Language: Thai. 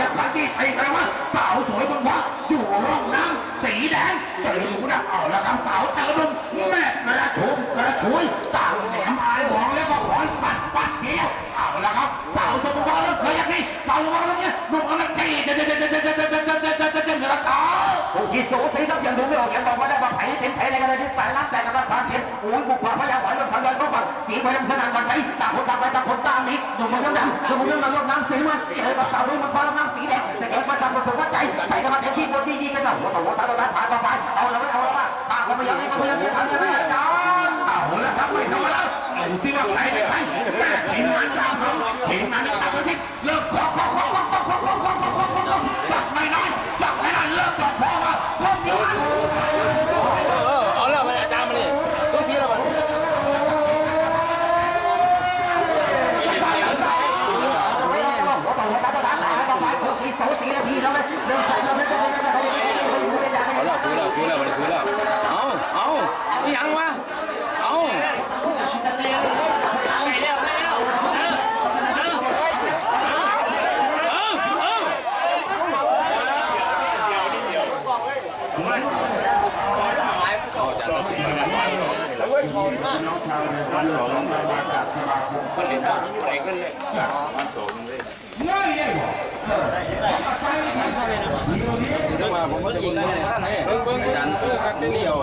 ยาคาที่ไทยกันว่าสาวสวยบนฟ้าอยู่ร่องน้ำสีแดงเจอดูนะเอาละครับสาวเจอดุมแม่กระชุมกระชุยต่างแหนมอายหองแล้วก็ขอนปัดปัดเที่ยวเอาละครับสาวสมุทรสาครเคยอย่างนี้สาวสมุทรสาครเนี่ยหนุ่มกำลังใจจะจะจะจะจะจะจะจะจะจะจะจะเหนือเขาผู้ที่สูสีครับยังดูไม่ออกยังบอกว่าได้มาไผ่เป็นไผ่ในกระดานที่สายน้ำแต่กระดานขาเทียนโอ้ยบุกป่าพยายามไหวลงทางเดินเข้าฝั่งสีพลังสนั่นวันไหนต่างคนต่างไปต่างคนต่างหนีดูมันยังดังดูมันยังดังลงน้ำสีมันเจอกับสาวรุ่งมัน ไงอาจารย์เอาละครับไม่ธรรมดาเอาสิว่าใครเป็นใครแต่ทีมงานตามเขาทีมงานตามเขาสิเลิกขอขอขอขอขอขอขอขอขอขอขอขอไม่ได้จับไม่ได้เลิกจับพอว่าคนเดีย ยเขาหน้ามันสองมันเด็กคนไหนขึ้นเลยมันสองเลยผมก็ยิงได้เลยจันี่ยเออครับเดียว